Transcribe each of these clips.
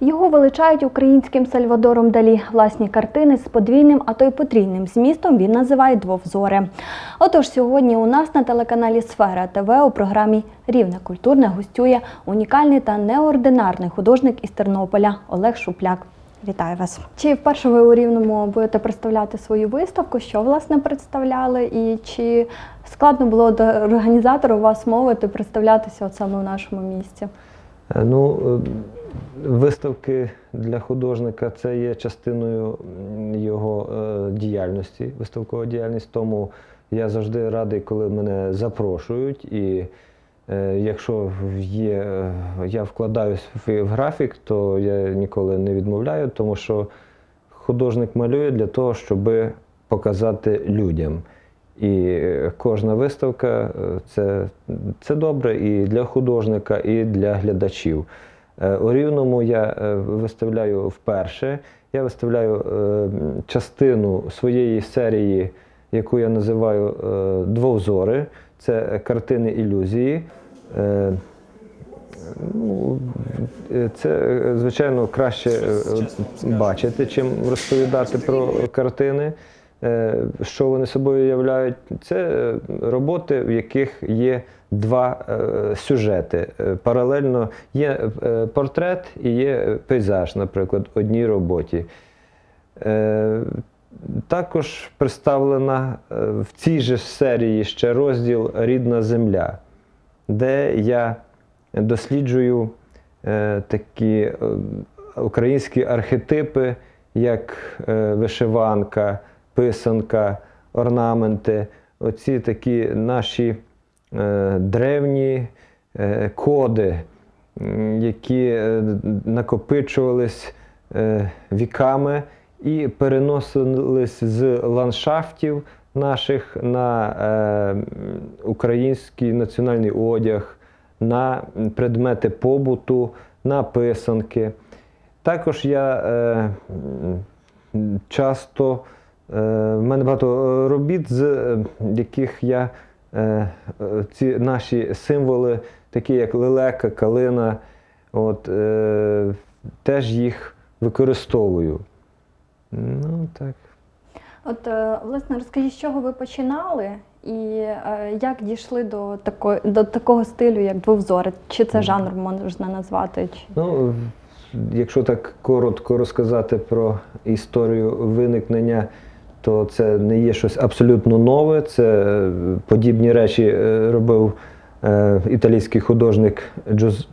Його величають українським Сальвадором Далі. Власні картини з подвійним, а то й потрійним змістом він називає двовзоре. Отож, сьогодні у нас на телеканалі Сфера ТВ у програмі Рівне культурне гостює унікальний та неординарний художник із Тернополя Олег Шупляк. Вітаю вас! Чи вперше ви у Рівному будете представляти свою виставку? Що власне представляли? І чи складно було до організатора вас мовити представлятися от саме в нашому місті? Е, Ну, е, виставки для художника це є частиною його е, діяльності, виставкова діяльність. Тому я завжди радий, коли мене запрошують. І е, якщо є, е, я вкладаюсь в, графік, то я ніколи не відмовляю, тому що художник малює для того, щоб показати людям. І кожна виставка це, це добре і для художника, і для глядачів. Е, У Рівному я е, виставляю вперше. Я виставляю е, частину своєї серії, яку я називаю Двовзори. Це картини ілюзії. Ну, це, звичайно, краще бачити, чим розповідати про картини, що вони собою являють. Це е, роботи, в яких є два е, сюжети. Е, Паралельно є е, портрет і є пейзаж, наприклад, в одній роботі. Е, Також представлена е, в цій же серії ще розділ Рідна земля, де я досліджую е, такі е, українські архетипи, як е, вишиванка, писанка, орнаменти. Оці такі наші е, древні е, коди, які е, накопичувались віками і переносились з ландшафтів наших на український національний одяг, на предмети побуту, на писанки. Також я е, часто в мене багато робіт, з е, яких я е, е, ці наші символи, такі як лелека, калина, от, е, теж їх використовую. Ну, так. От, е, власне, розкажіть, з чого ви починали і е, як дійшли до такої до такого стилю, як двовзори? Чи це жанр можна назвати? Чи... Ну, якщо так коротко розказати про історію виникнення, то це не є щось абсолютно нове. Це е, подібні речі е, робив е, італійський художник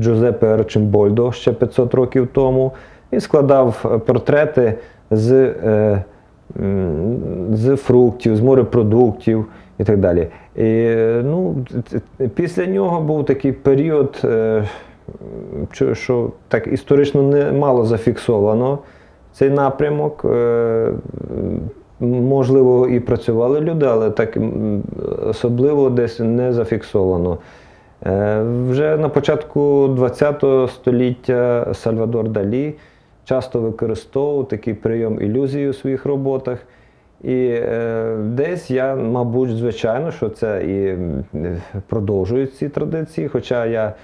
Джузеппе Арчимбольдо ще 500 років тому. Він складав портрети з, з фруктів, з морепродуктів і так далі. І, ну, після нього був такий період, що так історично не мало зафіксовано цей напрямок. Можливо, і працювали люди, але так особливо десь не зафіксовано. Е, Вже на початку ХХ століття Сальвадор Далі часто використовував такий прийом ілюзії у своїх роботах. І е, десь я, мабуть, звичайно, що це і продовжую ці традиції, хоча я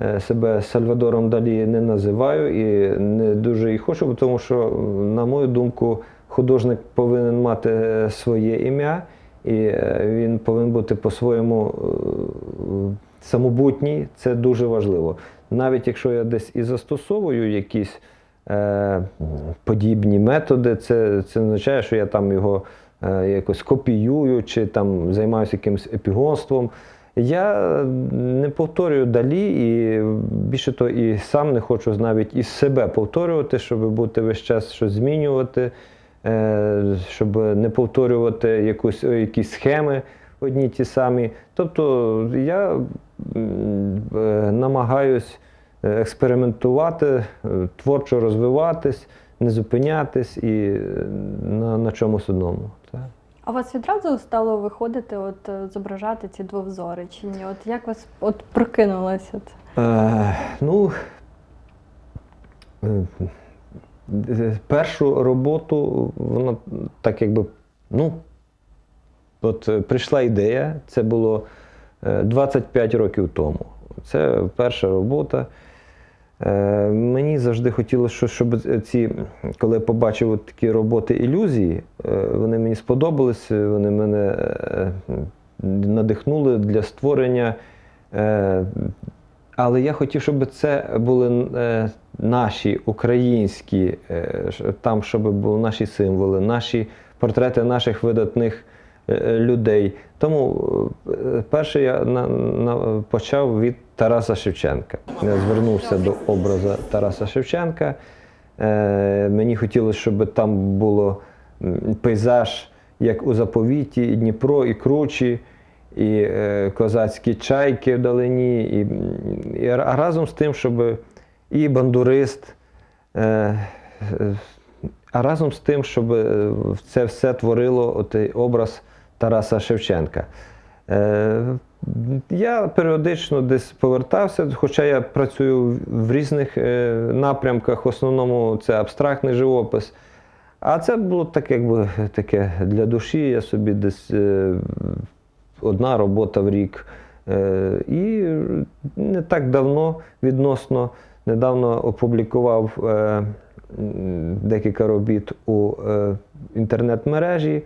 е, себе Сальвадором Далі не називаю і не дуже і хочу, тому що, на мою думку, художник повинен мати е, своє ім'я, і е, він повинен бути по-своєму е, самобутній. Це дуже важливо. Навіть якщо я десь і застосовую якісь е, подібні методи, це, це означає, що я там його е, якось копіюю чи там займаюся якимось епігонством. Я не повторюю далі і більше то і сам не хочу навіть із себе повторювати, щоб бути весь час щось змінювати, щоб не повторювати якусь, якісь схеми одні ті самі. Тобто я е, намагаюсь е, експериментувати, е, творчо розвиватись, не зупинятись і е, на, на чомусь одному. А у вас відразу стало виходити, от е, зображати ці двовзори? Чи ні? От як вас от прокинулося? Е, ну, е, е, першу роботу, вона так якби, ну, от е, прийшла ідея, це було е, 25 років тому. Це перша робота. Е, Мені завжди хотілося, що- щоб ці, коли я побачив такі роботи ілюзії, е, вони мені сподобались, вони мене е, надихнули для створення. Е, Але я хотів, щоб це були е, наші українські, е, там, щоб були наші символи, наші портрети наших видатних е, людей. Тому е, перше я на, на, почав від Тараса Шевченка. Я звернувся до образу Тараса Шевченка. Е, мені хотілося, щоб там було пейзаж, як у заповіті, і Дніпро, і кручі, і е, козацькі чайки вдалині, і, і ра- разом з тим, щоб і бандурист. Е, а разом з тим, щоб е, це все творило образ Тараса Шевченка. Е, Я періодично десь повертався, хоча я працюю в різних напрямках, в основному це абстрактний живопис. А це було так, якби таке для душі. Я собі десь одна робота в рік. І не так давно, відносно, недавно опублікував е, декілька робіт у е, інтернет-мережі.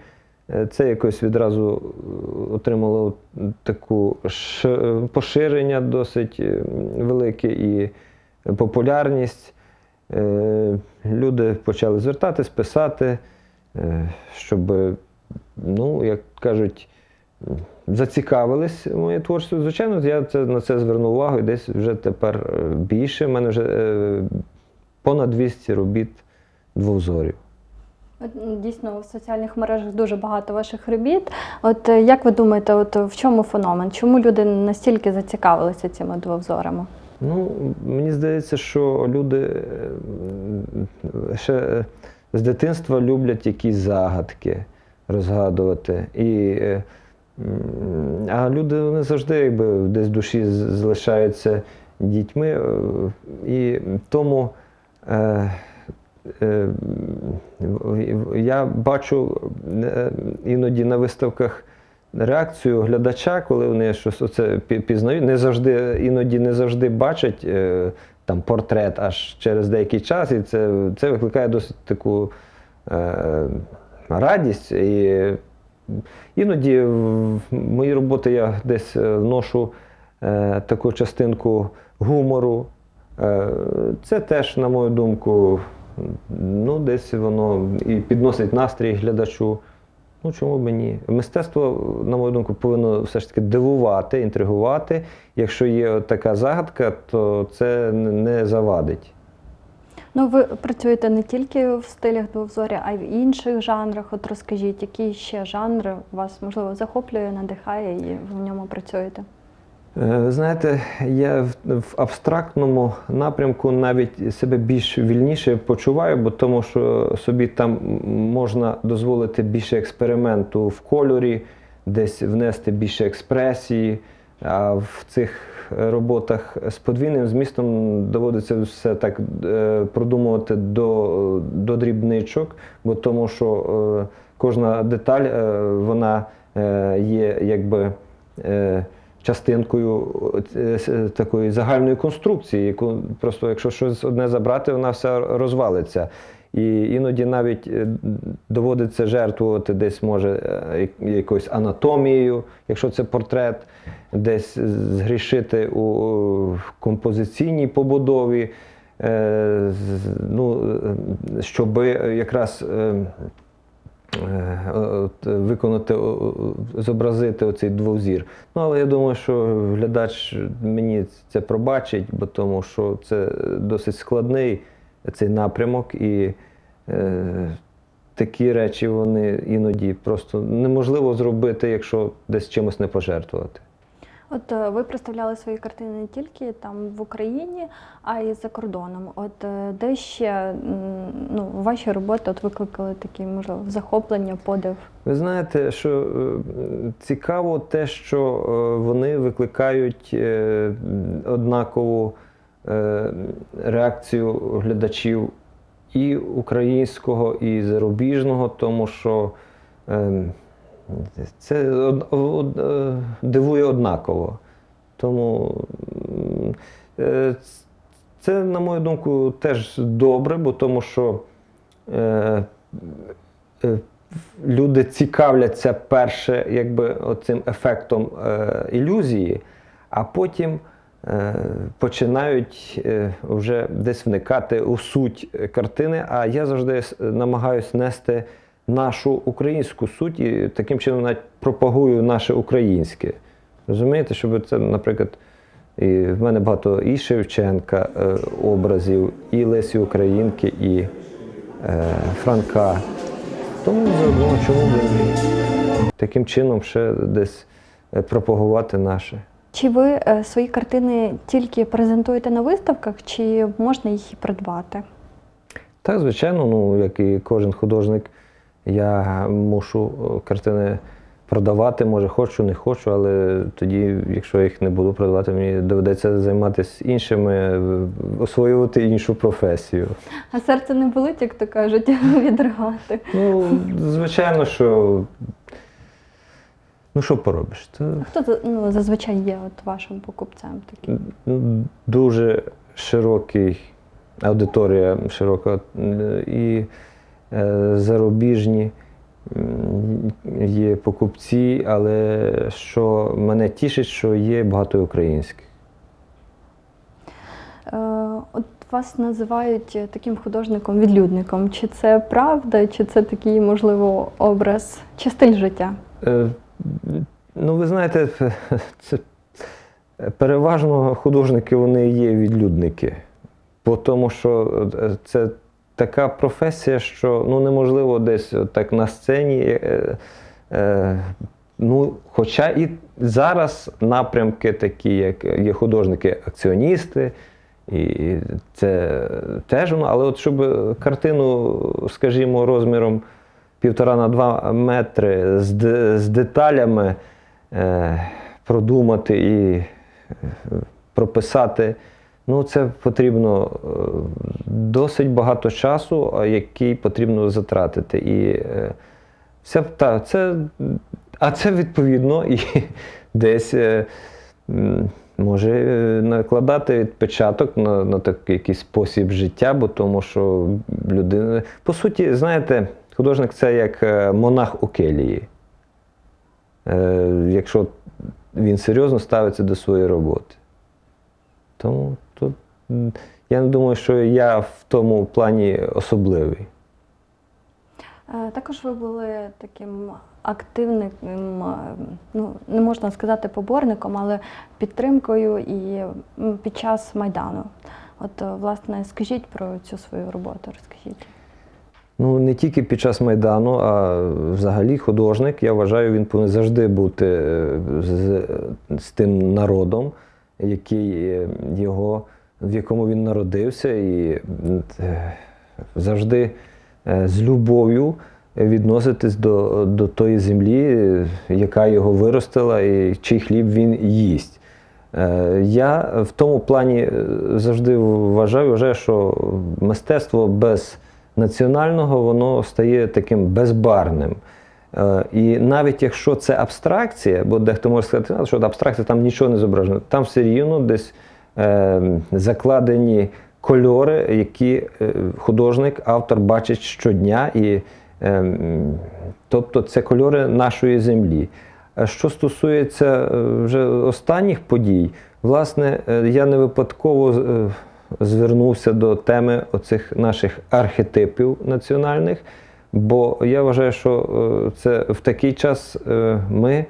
Е, Це якось відразу отримало таку поширення досить велике і популярність. Люди почали звертатись, писати, щоб, ну, як кажуть, зацікавились моєю творчістю. Звичайно, я це, на це звернув увагу і десь вже тепер е, більше. У мене вже е, понад 200 робіт двозорів. От, Дійсно, в соціальних мережах дуже багато ваших робіт. От е, як ви думаєте, от в чому феномен? Чому люди настільки зацікавилися цими двовзорами? Ну, мені здається, що люди е, ще з дитинства люблять якісь загадки розгадувати. І, а люди вони завжди якби, десь в душі залишаються дітьми. е, І тому е, е, я бачу е, іноді на виставках реакцію глядача, коли вони щось оце пізнають, не завжди, іноді не завжди бачать е, там портрет аж через деякий час, і це, це викликає досить таку е, радість. І іноді в мої роботи я десь е, вношу е, таку частинку гумору. Е, це теж, на мою думку, ну, десь воно і підносить настрій глядачу. Ну, чому б ні? Мистецтво, на мою думку, повинно все ж таки дивувати, інтригувати. Якщо є така загадка, то це не завадить. Ну, ви працюєте не тільки в стилях двовзоря, а й в інших жанрах. От розкажіть, які ще жанри вас можливо захоплює, надихає, і в ньому працюєте? Е, Ви знаєте, я в абстрактному напрямку навіть себе більш вільніше почуваю, бо тому що собі там можна дозволити більше експерименту в кольорі, десь внести більше експресії. А в цих роботах з подвійним змістом доводиться все так е, продумувати до, до дрібничок, бо тому що е, кожна деталь е, вона е, є якби. Е, частинкою е, такої загальної конструкції, яку просто якщо щось одне забрати, вона все розвалиться. І іноді навіть е, доводиться жертвувати десь може е, якоюсь анатомією, якщо це портрет, десь згрішити у композиційній побудові, е, ну, щоб якраз. виконати, зобразити оцей двозір. Ну, але я думаю, що глядач мені це пробачить, бо тому що це досить складний цей напрямок, і е, такі речі вони іноді просто неможливо зробити, якщо десь чимось не пожертвувати. От е, ви представляли свої картини не тільки там в Україні, а й за кордоном. От е, де ще ну, ваші роботи от викликали такі, можливо, захоплення, подив? Ви знаєте, що е, цікаво те, що вони викликають однакову реакцію глядачів і українського, і зарубіжного, тому що е, це е, дивує однаково. Тому е, Це, на мою думку, теж добре, бо тому що е, е, люди цікавляться перше якби, оцим ефектом е, ілюзії, а потім е, починають е, вже десь вникати у суть картини. А я завжди намагаюся нести нашу українську суть і таким чином навіть пропагую наше українське. Розумієте, щоб це, наприклад, і в мене багато і Шевченка е, образів, і Лесі Українки, і е, Франка. Тому заодно чому б таким чином ще десь е, пропагувати наше. Чи ви е, свої картини тільки презентуєте на виставках, чи можна їх і придбати? Так, звичайно, ну як і кожен художник, я мушу е, картини продавати, може хочу, не хочу, але тоді, якщо я їх не буду продавати, мені доведеться займатися іншими, е, освоювати іншу професію. А серце не болить, як то кажуть, відригати. Ну, звичайно, що. Ну, що поробиш? Це Хто ну, зазвичай є от вашим покупцем таким? ну, дуже широкий аудиторія широка і е, зарубіжні є покупці, але що мене тішить, що є багато українських. Е, От вас називають е, таким художником-відлюдником. Чи це правда, чи це такий, можливо, образ чи стиль життя? Ну, ви знаєте, це переважно художники вони є відлюдники. Бо тому що е, це така професія, що ну, неможливо десь так на сцені. Е, е, ну, хоча і зараз напрямки такі, як є художники-акціоністи, і це теж воно, але от щоб картину, скажімо, розміром півтора на два метри з, з деталями е, продумати і е, прописати. Ну, це потрібно е, досить багато часу, який потрібно затратити. І е, це, та, це, а це відповідно і десь може накладати відпечаток на, на такий спосіб життя, бо тому що людина. По суті, знаєте, художник це як е, монах у келії. Е, Якщо він серйозно ставиться до своєї роботи. Тому тут я не думаю, що я в тому плані особливий. Е, Також ви були таким активним, ну не можна сказати поборником, але підтримкою і під час майдану. От, власне, скажіть про цю свою роботу, розкажіть. Ну, не тільки під час Майдану, а взагалі художник, я вважаю, він повинен завжди бути е, з, з тим народом, який е, його, в якому він народився, і е, завжди з любов'ю відноситись до, до тої землі, яка його виростила, і чий хліб він їсть. Я в тому плані завжди вважаю, вважаю, що мистецтво без національного воно стає таким безбарним. Е, І навіть якщо це абстракція, бо дехто може сказати, що абстракція там нічого не зображено, там все рівно десь е, закладені кольори, які е, художник, автор бачить щодня. І, тобто це кольори нашої землі. Що стосується вже останніх подій, власне, я не випадково звернувся до теми оцих наших архетипів національних, бо я вважаю, що е, це в такий час е, ми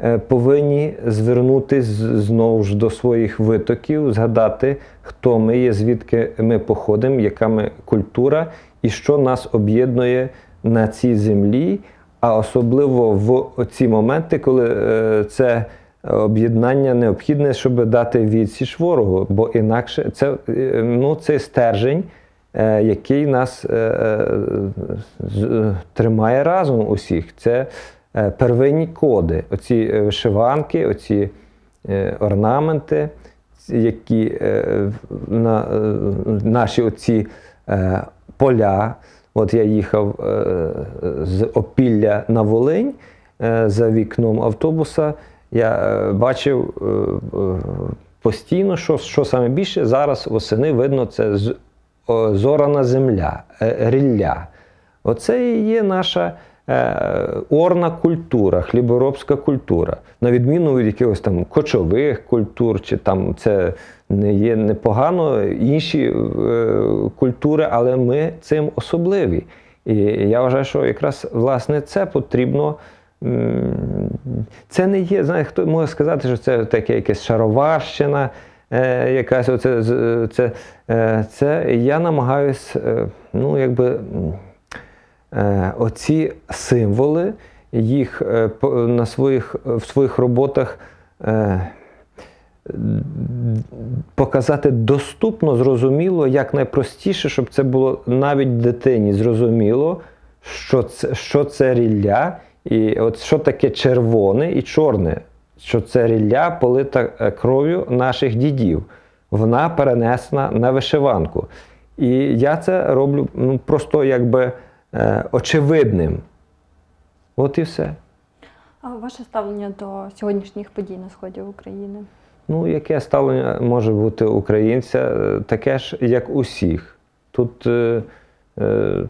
е, повинні звернутися знову ж до своїх витоків, згадати, хто ми є, звідки ми походимо, яка ми культура і що нас об'єднує на цій землі, а особливо в ці моменти, коли це об'єднання необхідне, щоб дати відсіч ворогу, бо інакше це е, ну, це стержень, е, який нас е, тримає разом усіх. Це первинні коди, оці вишиванки, оці орнаменти, які на, наші оці поля. От я їхав з Опілля на Волинь за вікном автобуса. Я е, бачив е, е, постійно, що, що саме більше зараз восени видно, це зорана земля, рілля. Оце і є наша орна культура, хліборобська культура. На відміну від якихось там кочових культур, чи там це не є непогано, інші культури, але ми цим особливі. І я вважаю, що якраз власне це потрібно. Це не є, знаєте, хто може сказати, що це таке якась шароварщина, е, якась оце, це, е, це я намагаюсь, е, ну, якби. оці символи, їх на своїх, в своїх роботах показати доступно, зрозуміло, як найпростіше, щоб це було навіть дитині зрозуміло, що це, що це рілля, і от що таке червоне і чорне, що це рілля полита е, кров'ю наших дідів. Вона перенесена на вишиванку. І я це роблю ну, просто якби е, очевидним. От і все. А ваше ставлення до сьогоднішніх подій на сході України? Ну, яке ставлення може бути українця, е, таке ж, як усіх. Тут е, е,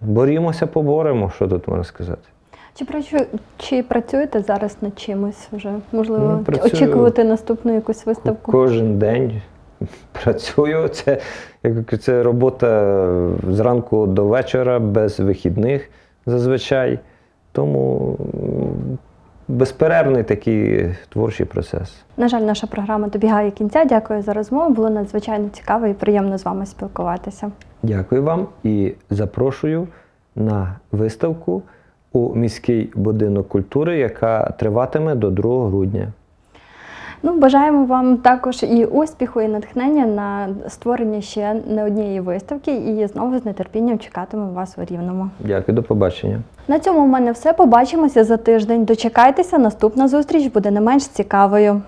борімося, поборемо, що тут можна сказати. Чи, працю... Чи працюєте зараз над чимось вже? Можливо, Ну, працюю. очікувати наступну якусь виставку? Кожен день працюю. Це, як це робота зранку до вечора, без вихідних зазвичай. Тому безперервний такий творчий процес. На жаль, наша програма добігає кінця. Дякую за розмову. Було надзвичайно цікаво і приємно з вами спілкуватися. Дякую вам і запрошую на виставку у міський будинок культури, яка триватиме до 2 грудня. Ну, бажаємо вам також і успіху, і натхнення на створення ще не однієї виставки. І знову з нетерпінням чекатимемо вас у Рівному. Дякую, до побачення. На цьому в мене все. Побачимося за тиждень. Дочекайтеся, наступна зустріч буде не менш цікавою.